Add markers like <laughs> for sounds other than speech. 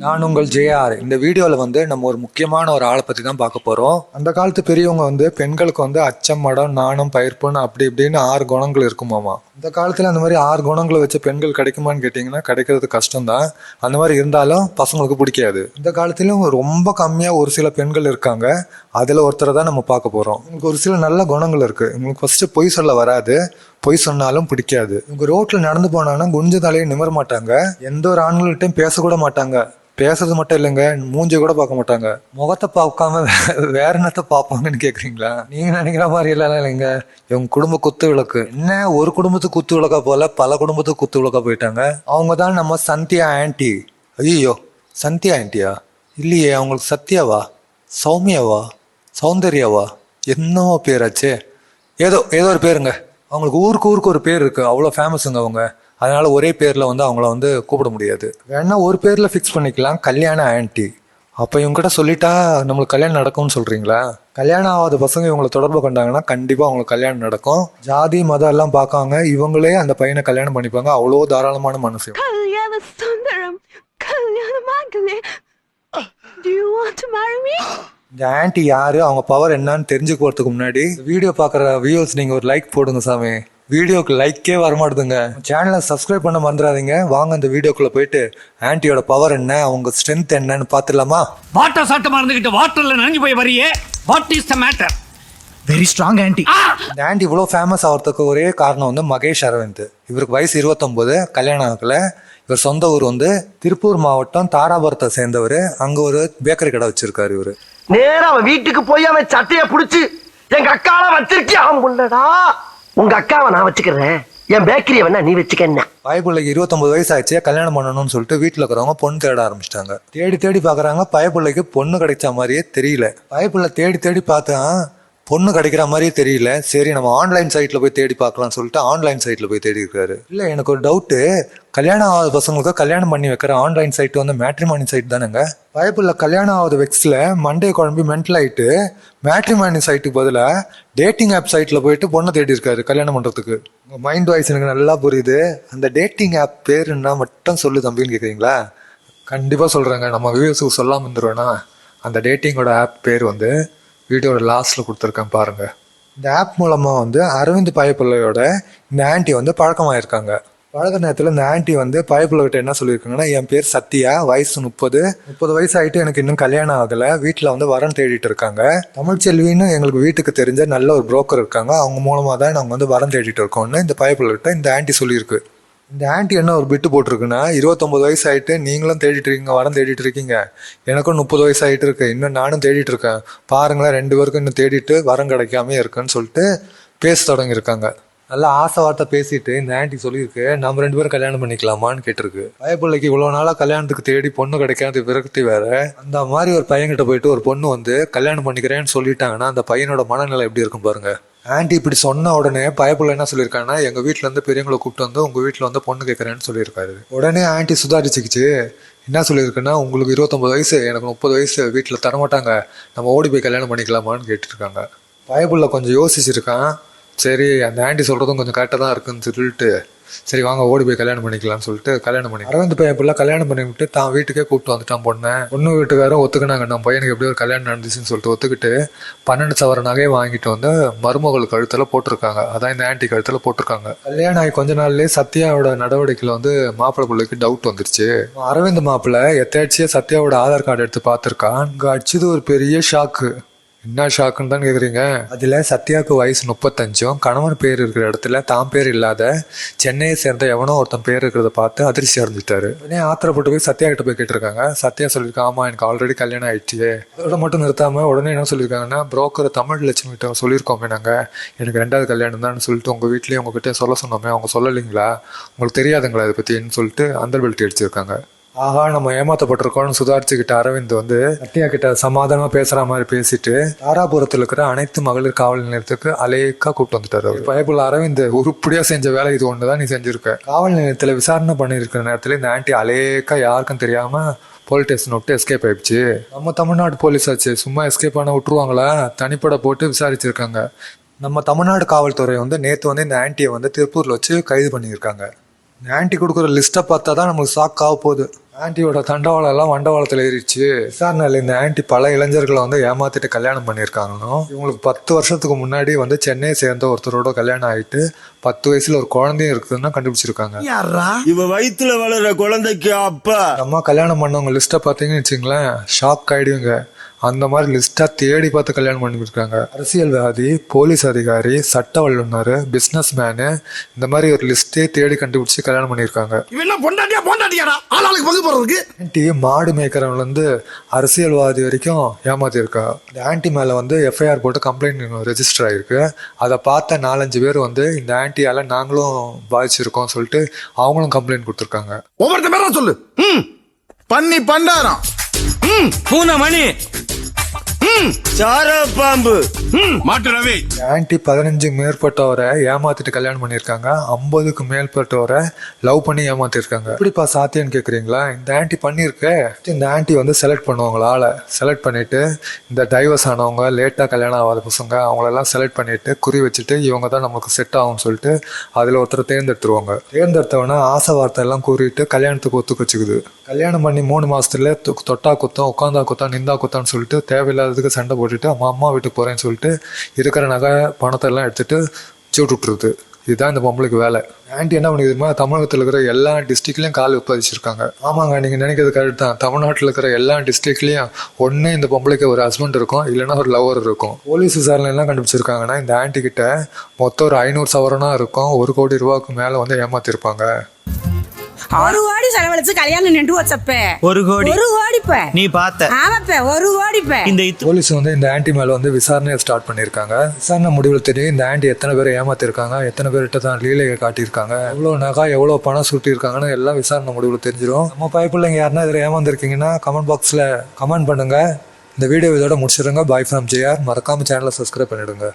நான் உங்கள் ஜேஆர் இந்த வீடியோவில் வந்து நம்ம ஒரு முக்கியமான ஒரு ஆளை பற்றி தான் பார்க்க போகிறோம் அந்த காலத்து பெரியவங்க வந்து பெண்களுக்கு வந்து அச்சம் மடம் நாணம் பயிர்ப்புன்னு அப்படி இப்படின்னு ஆறு குணங்கள் இருக்குமாமா? இந்த காலத்தில் அந்த மாதிரி ஆறு குணங்களை வச்சு பெண்கள் கிடைக்குமான்னு கேட்டிங்கன்னா கிடைக்கிறது கஷ்டம்தான். அந்த மாதிரி இருந்தாலும் பசங்களுக்கு பிடிக்காது. இந்த காலத்திலும் ரொம்ப கம்மியாக ஒரு சில பெண்கள் இருக்காங்க. அதில் ஒருத்தரை தான் நம்ம பார்க்க போகிறோம் உங்களுக்கு ஒரு சில நல்ல குணங்கள் இருக்குது உங்களுக்கு ஃபஸ்ட்டு பொய் சொல்ல வராது. பொய் சொன்னாலும் பிடிக்காது. இவங்க ரோட்டில் நடந்து போனாங்கன்னா குஞ்ச தலையை நிமிர மாட்டாங்க. எந்த ஒரு ஆண்கள்கிட்டையும் பேசக்கூட மாட்டாங்க. பேசுறது மட்டும் இல்லைங்க மூஞ்சை கூட பார்க்க மாட்டாங்க. முகத்தை பார்க்காம <laughs> வேற என்னத்த பார்ப்பாங்கன்னு கேட்குறீங்களா நீங்க நினைக்கிற மாதிரி எல்லாம் இல்லைங்க. இவங்க குடும்ப குத்து விளக்கு. என்ன? ஒரு குடும்பத்துக்கு குத்து விளக்கா போல பல குடும்பத்துக்கு குத்து விளக்கா போயிட்டாங்க. அவங்க தான் நம்ம சந்தியா ஆன்டி ஐயோ சந்தியா ஆன்டியா இல்லையே அவங்களுக்கு சத்யாவா? சௌமியாவா? சௌந்தர்யாவா? என்னவோ பேராச்சே. ஏதோ ஏதோ ஒரு பேருங்க. அவங்களுக்கு ஊருக்கு ஊருக்கு ஒரு பேர் இருக்குது அவ்வளோ ஃபேமஸுங்க அவங்க. அதனால் ஒரே பேரில் வந்து அவங்கள வந்து கூப்பிட முடியாது. வேணா ஒரு பேரில் ஃபிக்ஸ் பண்ணிக்கலாம். கல்யாண ஆன்ட்டி அப்போ இவங்ககிட்ட சொல்லிட்டா நம்மளுக்கு கல்யாணம் நடக்கும்னு சொல்கிறீங்களா கல்யாணம் ஆகாத பசங்க இவங்களை தொடர்பு கொண்டாங்கன்னா கண்டிப்பாக அவங்களுக்கு கல்யாணம் நடக்கும். ஜாதி மதம் எல்லாம் பார்க்காங்க இவங்களே அந்த பையனை கல்யாணம் பண்ணிப்பாங்க. அவ்வளோ தாராளமான மனசு. கல்யாண இந்த ஆன்ட்டி யாரு அவங்க பவர் என்னன்னு தெரிஞ்சுக்க போறதுக்கு முன்னாடி வீடியோ பார்க்குற வியூஸ் நீங்க ஒரு லைக் போடுங்க சாமி. வீடியோக்கு லைக்கே வரமாட்டுதுங்க. சேனலை சப்ஸ்கிரைப் பண்ண மறந்துடாதீங்க. வாங்க அந்த வீடியோக்குள்ள போயிட்டு ஆன்ட்டியோட பவர் என்ன அவங்க ஸ்ட்ரென்த் என்னன்னு பார்த்துடலாமா? வாட்டர் சாட்டமா இருந்துகிட்டு வாட்டர்ல நனைஞ்சு போய் வரியே. What is the matter very strong aunty இந்த ஆன்ட்டி இவ்வளோ ஃபேமஸ் ஆகிறதுக்கு ஒரே காரணம் வந்து மகேஷ் அரவிந்த். இவருக்கு வயசு இருபத்தொம்போது கல்யாணம் ஆகல. இவர் சொந்த ஊர் வந்து திருப்பூர் மாவட்டம் தாராபுரத்தை சேர்ந்தவர். அங்கே ஒரு பேக்கரி கடை வச்சிருக்காரு இவர். நேரம் அவன் வீட்டுக்கு போய் அவன் சட்டைய புடிச்சு எங்க அக்கால வச்சிருக்கியா? புள்ளடா உங்க அக்காவை நான் வச்சுக்கிறேன். என் பேக்கரிய வேணா நீ வச்சுக்க என்ன? பயப்பிள்ளைக்கு இருபத்தொன்பது வயசு ஆச்சு கல்யாணம் பண்ணணும்னு சொல்லிட்டு வீட்டில் இருக்கிறவங்க பொண்ணு தேட ஆரம்பிச்சிட்டாங்க. தேடி தேடி பார்க்குறாங்க பயப்பிள்ளைக்கு பொண்ணு கிடைச்ச மாதிரியே தெரியல. பயப்பிள்ளை தேடி தேடி பார்த்தா பொண்ணு கிடைக்கிற மாதிரியே தெரியல. சரி நம்ம ஆன்லைன் சைட்டில் போய் தேடி பார்க்கலாம்னு சொல்லிட்டு ஆன்லைன் சைட்டில் போய் தேடி இருக்காரு இல்லை எனக்கு ஒரு டவுட்டு கல்யாணம் ஆகாத பசங்களுக்கு கல்யாணம் பண்ணி வைக்கிற ஆன்லைன் சைட் வந்து மேட்ரிமானி சைட் தானேங்க? வாய்ப்புள்ள கல்யாணம் ஆகாத வெக்ஸில் மண்டே குழம்பி மென்டல் ஆகிட்டு மேட்ரிமானி சைட்டுக்கு பதிலாக டேட்டிங் ஆப் சைட்டில் போயிட்டு பொண்ணை தேடி இருக்காரு கல்யாணம் பண்ணுறதுக்கு உங்கள் மைண்ட் வாய்ஸ் எனக்கு நல்லா புரியுது. அந்த டேட்டிங் ஆப் பேர் என்ன மட்டும் சொல்லு தம்பின்னு கேட்குறீங்களா கண்டிப்பாக சொல்கிறேங்க நம்ம வியூஸுக்கு சொல்லாமல் இருந்துருவேன்னா அந்த டேட்டிங்கோட ஆப் பேர் வந்து வீடியோட லாஸ்ட்டில் கொடுத்துருக்கேன் பாருங்கள் இந்த ஆப் மூலமாக வந்து அரவிந்த் பயப்பிள்ளையோட இந்த ஆன்ட்டி வந்து பழக்கமாயிருக்காங்க. பழக நேரத்தில் இந்த ஆன்ட்டி வந்து பயப்பிள்ளைகிட்ட என்ன சொல்லியிருக்காங்கன்னா என் பேர் சத்யா வயசு முப்பது. முப்பது வயசு ஆகிட்டு எனக்கு இன்னும் கல்யாணம் ஆகலை. வீட்டில் வந்து வரன் தேடிட்டு இருக்காங்க. தமிழ்ச்செல்வின்னு எங்களுக்கு வீட்டுக்கு தெரிஞ்ச நல்ல ஒரு புரோக்கர் இருக்காங்க. அவங்க மூலமாக தான் நாங்கள் வந்து வரன் தேடிட்டு இருக்கோம்னு இந்த பயப்பிள்ளைகிட்ட இந்த ஆன்ட்டி சொல்லியிருக்கு. இந்த ஆண்டி என்ன ஒரு பிட்டு போட்டிருக்குன்னா இருபத்தொம்பது வயசு ஆகிட்டு நீங்களும் தேடிட்டு இருக்கீங்க வரம் தேடிட்டு இருக்கீங்க. எனக்கும் முப்பது வயசு ஆகிட்டு இருக்கு. இன்னும் நானும் தேடிட்டு இருக்கேன். பாருங்களேன் ரெண்டு பேருக்கும் இன்னும் தேடிட்டு வரம் கிடைக்காம இருக்குன்னு சொல்லிட்டு பேச தொடங்கியிருக்காங்க. நல்லா ஆசை வார்த்தை பேசிட்டு இந்த ஆண்டி சொல்லியிருக்கு நம்ம ரெண்டு பேரும் கல்யாணம் பண்ணிக்கலாமான்னு கேட்டிருக்கு. பயப்பிள்ளைக்கு இவ்வளோ நாளாக கல்யாணத்துக்கு தேடி பொண்ணு கிடைக்காது விரக்தி வேற. அந்த மாதிரி ஒரு பையன்கிட்ட போயிட்டு ஒரு பொண்ணு வந்து கல்யாணம் பண்ணிக்கிறேன்னு சொல்லிட்டாங்கன்னா அந்த பையனோட மனநிலை எப்படி இருக்கும் பாருங்க? ஆன்ட்டி இப்படி சொன்ன உடனே பயப்புள்ள என்ன சொல்லியிருக்காங்கன்னா எங்கள் வீட்டில் இருந்து பெரியவங்களை கூப்பிட்டு வந்து உங்கள் வீட்டில் வந்து பொண்ணு கேட்குறேன்னு சொல்லியிருக்காரு. உடனே ஆண்டி சுதாரிச்சுக்கிச்சு. என்ன சொல்லியிருக்குன்னா உங்களுக்கு இருபத்தொம்பது வயசு எனக்கு முப்பது வயசு வீட்டில் தரமாட்டாங்க. நம்ம ஓடி போய் கல்யாணம் பண்ணிக்கலாமான்னு கேட்டுருக்காங்க பயப்புள்ள கொஞ்சம் யோசிச்சிருக்கான். சரி அந்த ஆண்டி சொல்கிறதும் கொஞ்சம் கரெக்டாக தான் இருக்குன்னு சொல்லிட்டு சரி வாங்க ஓடி போய் கல்யாணம் பண்ணிக்கலாம்னு சொல்லிட்டு கல்யாணம் பண்ணி அரவிந்த் பையன் பிள்ளை கல்யாணம் பண்ணி விட்டு தான் வீட்டுக்கே கூப்பிட்டு வந்துட்டான் பொண்ணை. ஒன்று வீட்டுக்காரன் ஒத்துக்கினாங்க. நம்ம பையனுக்கு எப்படி ஒரு கல்யாணம் நடந்துச்சுன்னு சொல்லிட்டு ஒத்துக்கிட்டு பன்னெண்டு சவர நகையை வாங்கிட்டு வந்து மருமகள் கழுத்தில் போட்டிருக்காங்க. அதான் இந்த ஆன்டி கழுத்தில் போட்டிருக்காங்க. கல்யாணம் ஆகி கொஞ்ச நாள்லேயே சத்யாவோட நடவடிக்கையில் வந்து மாப்பிள்ளை பிள்ளைக்கு டவுட் வந்துருச்சு. அரவிந்த் மாப்பிள்ளை எத்தாச்சியே சத்யாவோட ஆதார் கார்டு எடுத்து பார்த்துருக்கான். இங்கே அடிச்சது ஒரு பெரிய ஷாக்கு என்ன ஷாக்குன்னு தான் கேட்குறீங்க அதில் சத்யாவுக்கு வயசு முப்பத்தஞ்சும் கணவன் பேர் இருக்கிற இடத்துல தான் பேர் இல்லாத சென்னையை சேர்ந்த எவனோ ஒருத்தன் பேர் இருக்கிறத பார்த்து அதிர்ச்சி அடைஞ்சிட்டாரு. உடனே ஆத்திரப்பட்டு போய் சத்யா கிட்ட போய் கேட்டிருக்காங்க. சத்யா சொல்லியிருக்காங்க ஆமா எனக்கு ஆல்ரெடி கல்யாணம் ஆயிடுச்சு. அதோட மட்டும் நிறுத்தாம உடனே என்ன சொல்லியிருக்காங்கன்னா புரோக்கர் தமிழ் லட்சுமி கிட்ட சொல்லியிருக்கோமே நாங்கள் எனக்கு ரெண்டாவது கல்யாணம் தான் சொல்லிட்டு உங்கள் வீட்லேயே உங்ககிட்ட சொல்ல சொன்னோமே. அவங்க சொல்லலைங்களா? உங்களுக்கு தெரியாதுங்களா இதை பற்றின்னு சொல்லிட்டு அந்த பெல்ட் அடிச்சிருக்காங்க. ஆஹா நம்ம ஏமாத்தப்பட்டிருக்கோம்னு சுதாரிச்சுக்கிட்ட அரவிந்த் வந்து சத்யா கிட்ட சமாதானமா பேசுற மாதிரி பேசிட்டு தாராபுரத்தில் இருக்கிற அனைத்து மகளிர் காவல் நிலையத்துக்கு அலேக்கா கூப்பிட்டு வந்துட்டாரு பயப்புள்ள அரவிந்த் உருப்படியா செஞ்ச வேலை இது ஒண்ணுதான் நீ செஞ்சிருக்க. காவல் நிலையத்துல விசாரணை பண்ணியிருக்கிற நேரத்துல இந்த ஆன்ட்டி அலேக்கா யாருக்கும் தெரியாம போலீஸ் ஸ்டேஷன் விட்டு எஸ்கேப் ஆயிடுச்சு. நம்ம தமிழ்நாடு போலீஸ் ஆச்சு. சும்மா எஸ்கேப் ஆன விட்டுருவாங்களா? தனிப்பட போட்டு விசாரிச்சிருக்காங்க. நம்ம தமிழ்நாடு காவல்துறை வந்து நேற்று வந்து இந்த ஆன்டியை வந்து திருப்பூரில் வச்சு கைது பண்ணியிருக்காங்க. ஆன்ட்டி கொடுக்குற லிஸ்ட்டை பார்த்தா தான் நம்மளுக்கு ஷாக் ஆக போகுது. ஆன்ட்டியோட தண்டவாளம் எல்லாம் வண்டவாளத்தில் ஏறிடுச்சு. விசாரணையில் இந்த ஆன்ட்டி பல இளைஞர்களை வந்து ஏமாத்திட்டு கல்யாணம் பண்ணியிருக்காங்கன்னு. இவங்களுக்கு பத்து வருஷத்துக்கு முன்னாடி வந்து சென்னையை சேர்ந்த ஒருத்தரோட கல்யாணம் ஆயிட்டு பத்து வயசுல ஒரு குழந்தையும் இருக்குதுன்னு கண்டுபிடிச்சிருக்காங்க. யாரா இவ வயித்துல வளர்ற குழந்தைக்கு அப்பா. அம்மா கல்யாணம் பண்ணவங்க லிஸ்ட்டை பார்த்தீங்கன்னு வச்சுங்களேன் ஷாக் ஆயிடுவீங்க. அந்த மாதிரி லிஸ்ட்டாக தேடி பார்த்து கல்யாணம் பண்ணியிருக்காங்க அரசியல்வாதி போலீஸ் அதிகாரி சட்ட வல்லுநர் பிஸ்னஸ் மேனு இந்த மாதிரி ஒரு லிஸ்ட்டே தேடி கண்டுபிடிச்சி கல்யாணம் பண்ணியிருக்காங்க. இவன் பொண்டாட்டியா? பொண்டாட்டியாடா? ஆளாளுக்கு பங்கு போறதுக்கு ஆன்ட்டி மாடு மேய்க்கிறவங்கலேருந்து அரசியல்வாதி வரைக்கும் ஏமாத்திருக்கா இந்த ஆன்ட்டி மேலே வந்து எஃப்ஐஆர் போட்டு கம்ப்ளைண்ட் ரெஜிஸ்டர் ஆகிருக்கு அதை பார்த்த நாலஞ்சு பேர் வந்து இந்த ஆன்ட்டியால் நாங்களும் பாதிச்சிருக்கோம் சொல்லிட்டு அவங்களும் கம்ப்ளைண்ட் கொடுத்துருக்காங்க. ஒவ்வொருத்த பேரா சொல்லு. ம். பண்ணி பண்டாரம். ம். பூனை மணி சார பாம்பு ம் மாட்டு ரவி. பதினஞ்சு மேற்பட்டவரை ஏமாத்திட்டு கல்யாணம் பண்ணியிருக்காங்க. ஐம்பதுக்கு மேற்பட்டவரை லவ் பண்ணி ஏமாத்திருக்காங்க. எப்படிப்பா சாத்தியம்னு கேட்குறீங்களா இந்த ஆன்டி பண்ணியிருக்க. இந்த ஆன்ட்டி வந்து செலக்ட் பண்ணுவாங்களா? ஆளை செலக்ட் பண்ணிட்டு இந்த டைவர்ஸ் ஆனவங்க லேட்டாக கல்யாணம் ஆகாத பசங்க அவங்களெல்லாம் செலக்ட் பண்ணிட்டு குறி வச்சுட்டு இவங்க தான் நமக்கு செட் ஆகும்னு சொல்லிட்டு அதில் ஒருத்தர் தேர்ந்தெடுத்துருவாங்க. தேர்ந்தெடுத்தவன ஆசை வார்த்தை எல்லாம் கூறிட்டு கல்யாணத்துக்கு ஒத்துக்க வச்சுக்குது. கல்யாணம் பண்ணி மூணு மாசத்துல தொ- தொட்டா குத்தம் உட்காந்தா குத்தம் நிந்தா குத்தான்னு சொல்லிட்டு தேவையில்லாததுக்கு சண்டை போட்டுட்டு அம்மா அம்மா வீட்டுக்கு போறேன்னு சொல்லிட்டு இருக்கிற நகை பணத்தை எல்லாம் எடுத்துகிட்டு சூட்டு விட்டுருது இதுதான் இந்த பொம்பளைக்கு வேலை. ஆண்டி என்ன பண்ணிக்குதுமா தமிழகத்தில் இருக்கிற எல்லா டிஸ்ட்ரிக்ட்லையும் கால் உற்பத்திச்சிருக்காங்க. ஆமாங்க நீங்கள் நினைக்கிறது கரெக்ட் தான். தமிழ்நாட்டில் இருக்கிற எல்லா டிஸ்ட்ரிக்ட்லையும் ஒன்று இந்த பொம்பளைக்கு ஒரு ஹஸ்பண்ட் இருக்கும் இல்லைன்னா ஒரு லவர் இருக்கும். போலீஸ் விசாரணை எல்லாம் கண்டுபிடிச்சிருக்காங்கன்னா இந்த ஆண்டி கிட்ட மொத்தம் ஒரு ஐநூறு சவரனாக இருக்கும் ஒரு கோடி ரூபாய்க்கு மேலே வந்து ஏமாத்திருப்பாங்க. ஒரு கோடி செலவழிச்சு கல்யாணம் நின்று வச்சப்ப. ஒரு கோடி. ஒரு கோடிப்ப. நீ பார்த்த. ஆமாப்ப ஒரு கோடிப்ப. இந்த இத்து போலீஸ் வந்து இந்த ஆன்ட்டி மேலே வந்து விசாரணையை ஸ்டார்ட் பண்ணியிருக்காங்க. விசாரணை முடிவில் தெரியும் இந்த ஆன்ட்டி எத்தனை பேர் ஏமாத்திருக்காங்க எத்தனை பேர்கிட்ட தான் லீலையை காட்டியிருக்காங்க எவ்வளோ நகா எவ்வளோ பணம் சுட்டியிருக்காங்கன்னு எல்லாம் விசாரணை முடிவில் தெரிஞ்சிடும் நம்ம பைப்பிள்ளைங்க யாருன்னா இதில் ஏமாந்துருக்கீங்கன்னா கமெண்ட் பாக்ஸில் கமெண்ட் பண்ணுங்க. இந்த வீடியோ இதோட முடிச்சிடுங்க பாய் ஃப்ரம் ஜேஆர் மறக்காம சேனலை சப்ஸ்கிரைப் பண்ணிடுங்க.